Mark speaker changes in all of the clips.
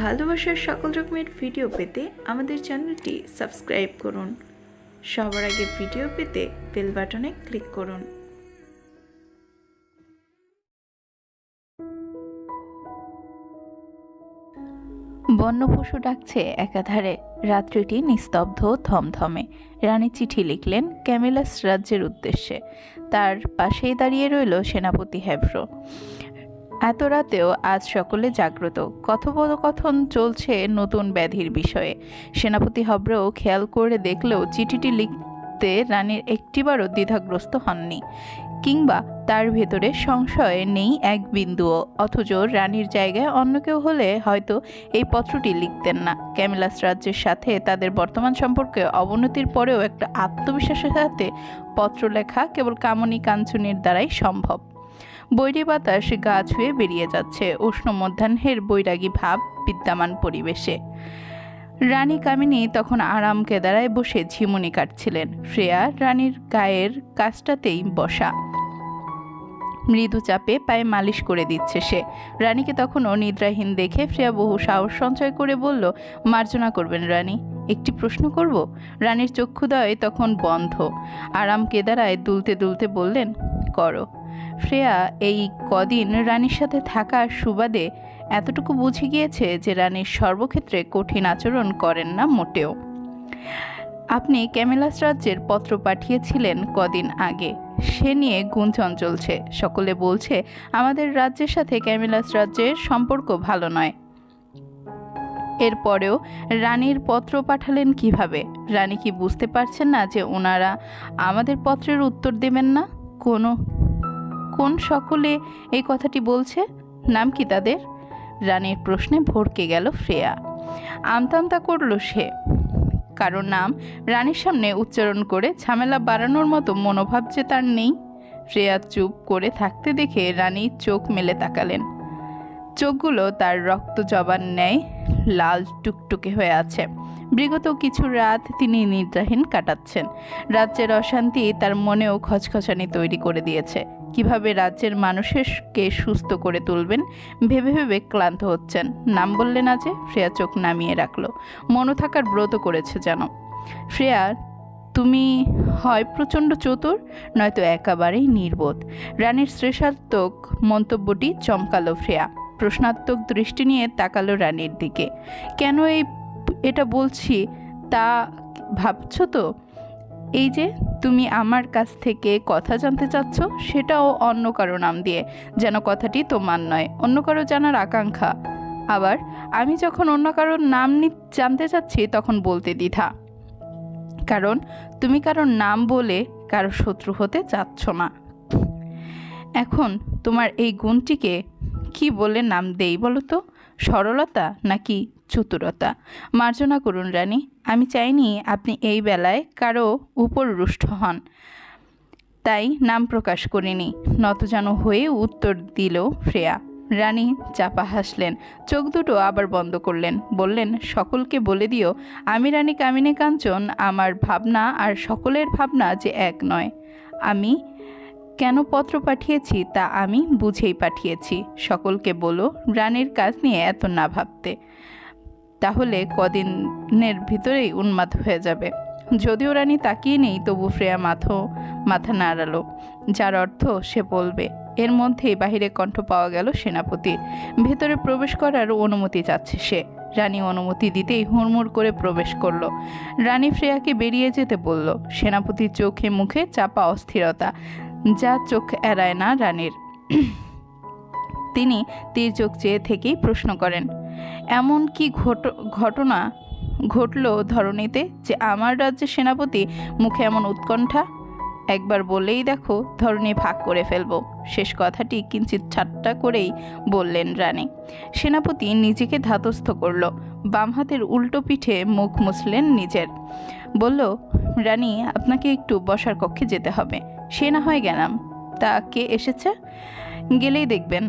Speaker 1: ভালোবাসার সকল রকমের ভিডিও পেতে আমাদের চ্যানেলটি সাবস্ক্রাইব করুন। সবার আগে ভিডিও পেতে বেল বাটনে ক্লিক করুন।
Speaker 2: বন্য পশু ডাকছে একাধারে। রাত্রিটি নিস্তব্ধ, থমথমে। রানী চিঠি লিখলেন ক্যামিলাস রাজ্যের উদ্দেশ্যে। তার পাশেই দাঁড়িয়ে রইল সেনাপতি হ্যাভ্রো এত রাতেও আজ সকলে জাগ্রত। কথোপকথন চলছে নতুন ব্যাধির বিষয়ে। সেনাপতি হব্রও খেয়াল করে দেখলেও চিঠিটি লিখতে রানীর একটিবারও দ্বিধাগ্রস্ত হননি কিংবা তার ভেতরে সংশয় নেই এক বিন্দুও, অথচ রানীর জায়গায় অন্য কেউ হলে হয়তো এই পত্রটি লিখতেন না। ক্যামিলাস রাজ্যের সাথে তাদের বর্তমান সম্পর্কে অবনতির পরেও একটা আত্মবিশ্বাসের সাথে পত্র লেখা কেবল কামনী কাঞ্চনের দ্বারাই সম্ভব। বৈরী বাতাস গা ছুঁয়ে বেরিয়ে যাচ্ছে উষ্ণ মধ্যাহ্নের বৈরাগী ভাব বিদ্যমান পরিবেশে। রানী কামিনী তখন আরাম কেদারায় বসে ঝিমুনি কাটছিলেন। শ্রেয়া রানীর গায়ের কাজটাতেই বসা। মৃদু চাপে পায়ে মালিশ করে দিচ্ছে সে। রানীকে তখনও নিদ্রাহীন দেখে শ্রেয়া বহু সাহস সঞ্চয় করে বলল, মার্জনা করবেন রানী। একটি প্রশ্ন করব? রানীর চক্ষুদয় তখন বন্ধ। আরাম কেদারায় দুলতে দুলতে বললেন করো। শ্রেয়া এই কদিন রানীর সাথে থাকার সুবাদে এতটুকু বুঝে গিয়েছে যে রানীর সর্বক্ষেত্রে কঠিন আচরণ করেন না মোটেও। আপনি ক্যামেলাস রাজ্যের পত্র পাঠিয়েছিলেন কদিন আগে। সে নিয়ে গুঞ্জন চলছে। সকলে বলছে, আমাদের রাজ্যের সাথে ক্যামেলাস রাজ্যের সম্পর্ক ভালো নয়। এরপরেও রানীর পত্র পাঠালেন কীভাবে? রানী কি বুঝতে পারছেন না যে ওনারা আমাদের পত্রের উত্তর দেবেন না? কোনো। কোন সকলে এই কথাটি বলছে? নাম কি তাদের? রানীর প্রশ্নে ভরকে গেল শ্রেয়া আমতামতা করল সে। কারও নাম রানীর সামনে উচ্চারণ করে ঝামেলা বাড়ানোর মতো মনোভাব যে তার নেই। শ্রেয়া চুপ করে থাকতে দেখে রানী চোখ মেলে তাকালেন। চোখগুলো তার রক্ত জবান ন্যায় লাল টুকটুকে হয়ে আছে। বিগত কিছু রাত তিনি নিদ্রাহীন কাটাচ্ছেন। রাজ্যের অশান্তি তার মনেও খচখচানি তৈরি করে দিয়েছে। কীভাবে রাজ্যের মানুষকে সুস্থ করে তুলবেন, ভেবে ভেবে ক্লান্ত হচ্ছেন। নাম বললেন আজে শ্রেয়া চোখ নামিয়ে রাখল। মনো থাকার ব্রত করেছে যেন। শ্রেয়া তুমি হয় প্রচণ্ড চতুর, নয়তো একেবারেই নির্বোধ। রানীর শ্রেষাত্মক মন্তব্যটি চমকালো শ্রেয়া প্রশ্নাত্মক দৃষ্টি নিয়ে তাকালো রানীর দিকে। কেন এই এটা বলছি, তা ভাবছ তো? এই যে, তুমি আমার কাছ থেকে কথা জানতে চাচ্ছ, সেটাও অন্য কারও নাম দিয়ে, যেন কথাটি তোমার নয়, অন্য কারও জানার আকাঙ্ক্ষা। আবার, আমি যখন অন্য কারোর নাম জানতে চাচ্ছি, তখন বলতে দ্বিধা। কারণ, তুমি কারোর নাম বলে কারও শত্রু হতে চাচ্ছ না। এখন, তোমার এই গুণটিকে কি বলে নাম দেই বলো তো? সরলতা নাকি চতুরতা? মার্জনা করুন, রানী। আমি চাইনি আপনি এই বেলায় কারও উপর রুষ্ট হন। তাই নাম প্রকাশ করিনি। নতজানু হয়ে উত্তর দিল শ্রেয়া। রানী চাপা হাসলেন। চোখ দুটো আবার বন্ধ করলেন। বললেন, সকলকে বলে দিও, আমি রানী কামিনী কাঞ্চন আমার ভাবনা আর সকলের ভাবনা যে এক নয়। আমি কেন পত্র পাঠিয়েছি তা আমি বুঝেই পাঠিয়েছি। সকলকে বলো, রানীর কাজ নিয়ে এত না ভাবতে। তাহলে কদিনের ভিতরেই উন্মাদ হয়ে যাবে। যদিও রানী তাকিয়ে নেই, তবু ফ্রেয়া মাথো, মাথা নাড়ালো। যার অর্থ সে বলবে, এর মধ্যেই বাহিরে কণ্ঠ পাওয়া গেল সেনাপতির ভেতরে প্রবেশ করার অনুমতি চাচ্ছে সে। রানী অনুমতি দিতেই হুড়মুড় করে প্রবেশ করল। রানী ফ্রেয়াকে বেরিয়ে যেতে বলল। সেনাপতির চোখে মুখে চাপা অস্থিরতা। যা চোখ এড়ায় না রানীর। তিনি তীর চোখ চেয়ে থেকেই প্রশ্ন করেন, এমন কি ঘট, ঘটনা ঘটল ধরণীতে যে আমার রাজ্যের সেনাপতি মুখে এমন উৎকণ্ঠা? একবার বলেই দেখো ধরণী ভাগ করে ফেলব। শেষ কথাটি কিঞ্চিত ঠাট্টা করেই বললেন রানী। সেনাপতি নিজেকে ধাতস্থ করল, বাম হাতের উল্টো পিঠে মুখ মুছলেন নিজের। বলল, রানী, আপনাকে একটু বসার কক্ষে যেতে হবে। সে না হয় গেলাম। তা কে এসেছে? গেলেই দেখবেন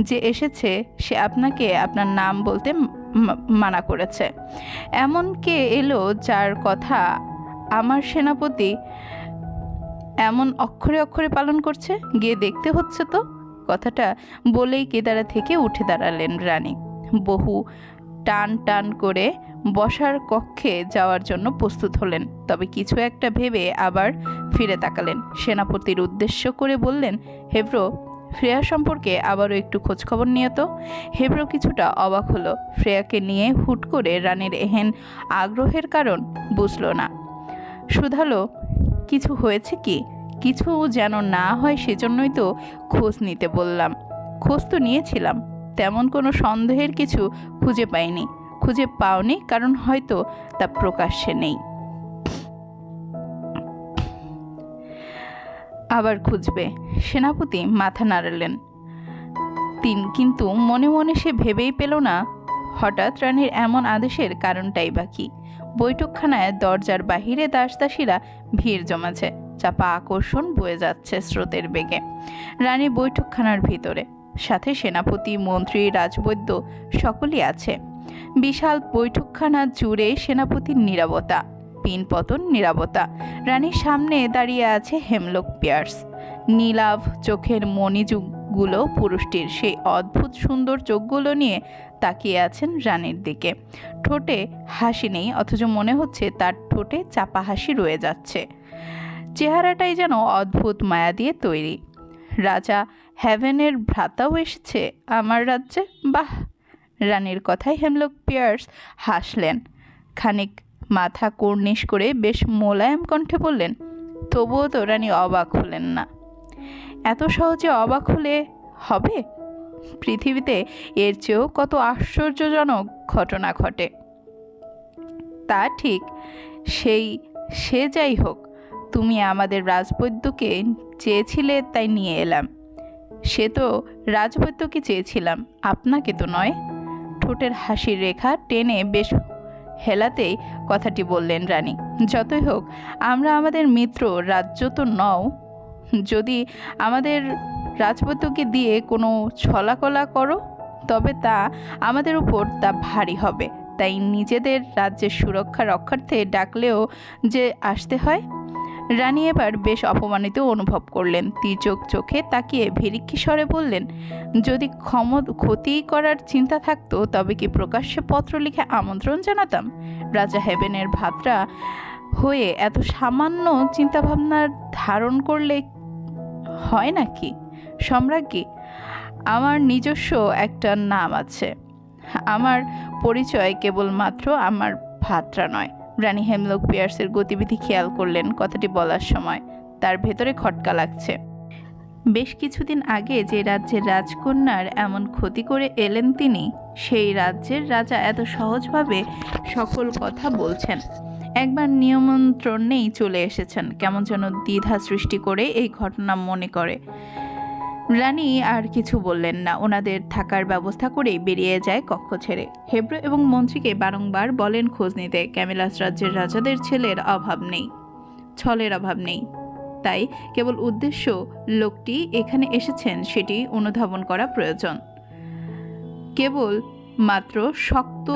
Speaker 2: যে এসেছে সে আপনাকে আপনার নাম বলতে মানা করেছে। এমন কে এলো যার কথা আমার সেনাপতি এমন অক্ষরে অক্ষরে পালন করছে? গিয়ে দেখতে হচ্ছে তো। কথাটা বলেই কেদারা থেকে উঠে দাঁড়ালেন রানী। বহু টান টান করে বসার কক্ষে যাওয়ার জন্য প্রস্তুত হলেন, তবে কিছু একটা ভেবে আবার ফিরে তাকালেন। সেনাপতির উদ্দেশ্য করে বললেন, হেব্রো, ফ্রেয়া সম্পর্কে আবারও একটু খোঁজখবর নিয়ে তো। হেব্রো কিছুটা অবাক হলো। ফ্রেয়াকে নিয়ে হুট করে রানীর এহেন আগ্রহের কারণ বুঝলো না। শুধালো কিছু হয়েছে কি? কিছু যেন না হয় সেজন্যই তো খোঁজ নিতে বললাম। খোঁজ তো নিয়েছিলাম, তেমন কোনো সন্দেহের কিছু খুঁজে পাইনি। খুঁজে পাওনি, কারণ হয়তো তা প্রকাশ্যে নেই। আবার খুঁজবে। সেনাপতি মাথা নাড়ালেন। তিন, কিন্তু মনে মনে সে ভেবেই পেল না, হঠাৎ রানীর এমন আদেশের কারণটাই বাকি বৈঠকখানায় দরজার বাহিরে দাসদাসীরা ভিড় জমাছে চাপা আকর্ষণ বয়ে যাচ্ছে স্রোতের বেগে। রানী বৈঠকখানার ভিতরে। সাথে সেনাপতি, মন্ত্রী, রাজবৈদ্য সকলেই আছে। বিশাল বৈঠকখানা জুড়ে সেনাপতির নিরাপত্তা পিনপতন নিরাপত্তা রানীর সামনে দাঁড়িয়ে আছে হেমলক পিয়ার্স। নীলাভ চোখের মণিযুগগুলো পুরুষটির সেই অদ্ভুত সুন্দর চোখগুলো নিয়ে তাকিয়ে আছেন রানীর দিকে। ঠোঁটে হাসি নেই, অথচ মনে হচ্ছে তার ঠোঁটে চাপা হাসি রয়ে যাচ্ছে। চেহারাটাই যেন অদ্ভুত মায়া দিয়ে তৈরি। রাজা হ্যাভেনের ভ্রাতাও এসেছে আমার রাজ্যে? বাহ! রানীর কথায় হেমলক পিয়ার্স হাসলেন। খানিক মাথা কর্নিশ করে বেশ মোলায়েম কণ্ঠে বললেন, তবুও তো রানী অবাক হলেন না। এত সহজে অবাক হলে হবে? পৃথিবীতে এর চেয়েও কত আশ্চর্যজনক ঘটনা ঘটে। তা ঠিক, সেই সে যাই হোক, তুমি আমাদের রাজবৈদ্যকে চেয়েছিলে তাই নিয়ে এলাম। সে তো রাজবৈদ্যকে চেয়েছিলাম, আপনাকে তো নয়? ঠোঁটের হাসির রেখা টেনে বেশ হেলাতেই কথাটি বললেন রানী। যতই হোক, আমরা আমাদের মিত্র রাজ্য তো নও। যদি আমাদের রাজবৈদ্যকে দিয়ে কোনো ছলাকলা করো, তবে তা আমাদের উপর তা ভারী হবে। তাই নিজেদের রাজ্যের সুরক্ষা রক্ষার্থে ডাকলেও যে আসতে হয় রানী এবার বেশ অপমানিত অনুভব করলেন। তির্যক চোখে তাকিয়ে ভেরিক্ষি স্বরে বললেন, যদি ক্ষম ক্ষতি করার চিন্তা থাকতো, তবে কি প্রকাশ্যে পত্র লিখে আমন্ত্রণ জানাতাম? রাজা হেভেনের ভাতরা হয়ে এত সামান্য চিন্তাভাবনার ধারণ করলে হয় নাকি? সম্রাজ্ঞী, আমার নিজস্ব একটা নাম আছে। আমার পরিচয় কেবলমাত্র আমার ভাতরা নয়। রানী হেমলক পিয়ার্সের গতিবিধি খেয়াল করলেন কথাটি বলার সময়। তার ভেতরে খটকা লাগছে। বেশ কিছুদিন আগে যে রাজ্যের রাজকন্যার এমন ক্ষতি করে এলেন তিনি, সেই রাজ্যের রাজা এত সহজভাবে সকল কথা বলছেন। একবার নিয়মন্ত্রণেই চলে এসেছেন, কেমন যেন দ্বিধা সৃষ্টি করে এই ঘটনা মনে করে। রানী আর কিছু বললেন না। ওনাদের থাকার ব্যবস্থা করেই বেরিয়ে যায় কক্ষ ছেড়ে। হেব্রো এবং মন্ত্রীকে বারংবার বলেন, খোঁজ নিতে। ক্যামেলাস রাজ্যের রাজাদের ছেলের অভাব নেই। ছলের অভাব নেই। তাই কেবল উদ্দেশ্য, লোকটি এখানে এসেছেন, সেটি অনুধাবন করা প্রয়োজন। কেবল মাত্র শক্ত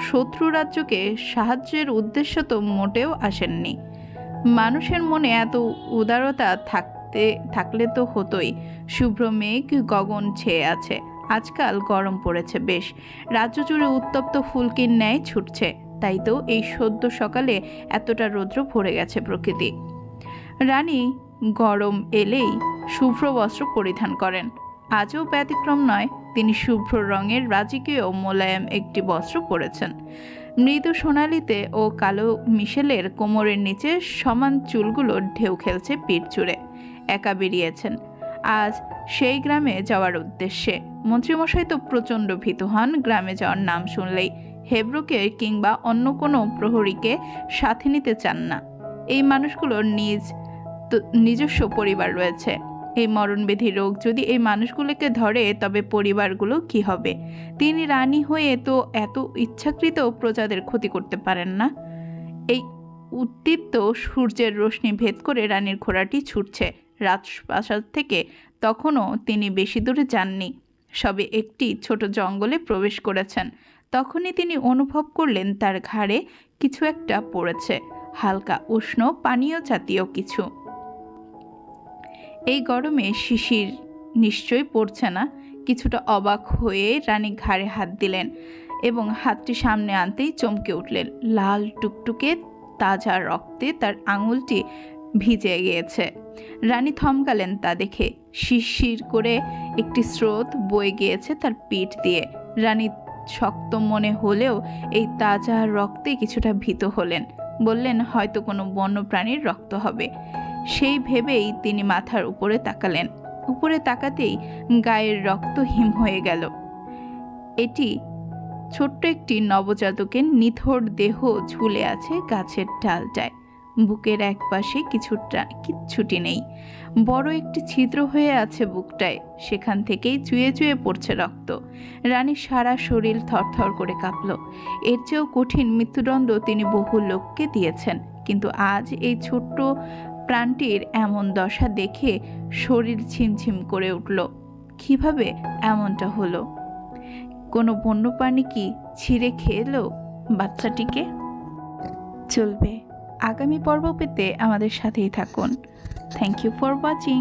Speaker 2: শত্রু রাজ্যকে সাহায্যের উদ্দেশ্য তো মোটেও আসেননি। মানুষের মনে এত উদারতা থাকতে থাকলে তো হতোই। শুভ্র মেঘ গগন ছেয়ে আছে। আজকাল গরম পড়েছে বেশ। রাজ্য জুড়ে উত্তপ্ত ফুলকির ন্যায় ছুটছে। তাই তো এই সদ্য সকালে এতটা রৌদ্র ভরে গেছে প্রকৃতি। রানী গরম এলেই শুভ্র বস্ত্র পরিধান করেন। আজও ব্যতিক্রম নয়, তিনি শুভ্র রঙের রাজকীয় মোলায়েম একটি বস্ত্র পরেছেন। মৃদু সোনালিতে ও কালো মিশেলের কোমরের নিচে সমান চুলগুলো ঢেউ খেলছে পিঠ জুড়ে। একা বেরিয়েছেন। আজ সেই গ্রামে যাওয়ার উদ্দেশ্যে। মন্ত্রীমশাই তো প্রচণ্ড ভীত হন গ্রামে যাওয়ার নাম শুনলেই। হেব্রোকে কিংবা অন্য কোনো প্রহরীকে সাথে নিতে চান না। এই মানুষগুলোর নিজ নিজস্ব পরিবার রয়েছে। এই মরণবেধি রোগ যদি এই মানুষগুলোকে ধরে, তবে পরিবারগুলো কি হবে? তিনি রানী হয়ে তো এত ইচ্ছাকৃত প্রজাদের ক্ষতি করতে পারেন না? এই উদ্দীপ্ত সূর্যের রশ্মি ভেদ করে রানীর ঘোড়াটি ছুটছে। রাজপ্রাসাদ থেকে তখনও তিনি বেশি দূরে যাননি। সবে একটি ছোট জঙ্গলে প্রবেশ করেছেন। তখনই তিনি অনুভব করলেন তার ঘাড়ে কিছু একটা পড়েছে, হালকা উষ্ণ পানীয় জাতীয় কিছু। এই গরমে শিশির নিশ্চয়ই পড়ছে না। কিছুটা অবাক হয়ে রানী ঘাড়ে হাত দিলেন এবং হাতটি সামনে আনতেই চমকে উঠলেন। লাল টুকটুকে তাজা রক্তে তার আঙুলটি ভিজে গিয়েছে। রানী থমকালেন তা দেখে। শিরশির করে একটি স্রোত বয়ে গিয়েছে তার পিঠ দিয়ে। রানী শক্ত মনে হলেও এই তাজা রক্তে কিছুটা ভীত হলেন। বললেন, হয়তো কোনো বন্যপ্রাণীর রক্ত হবে। সেই ভেবেই তিনি মাথার উপরে তাকালেন। উপরে তাকাতেই গায়ের রক্ত হিম হয়ে গেল। এটি ছোট্ট একটি নবজাতকের নিথর দেহ ঝুলে আছে গাছের ডালটায়। বুকের এক পাশে কিছুটা কিচ্ছুটি নেই। বড় একটি ছিদ্র হয়ে আছে বুকটায়। সেখান থেকেই চুয়ে চুয়ে পড়ছে রক্ত। রানীর সারা শরীর থরথর করে কাঁপল। এর চেয়েও কঠিন মৃত্যুদণ্ড তিনি বহু লোককে দিয়েছেন। কিন্তু আজ এই ছোট্ট প্রাণটির এমন দশা দেখে শরীর ছিমছিম করে উঠল। কীভাবে এমনটা হলো? কোনো বন্যপ্রাণী কি ছিঁড়ে খেয়ে খেলো বাচ্চাটিকে? চলবে। আগামী পর্ব পেতে আমাদের সাথেই থাকুন। Thank you for watching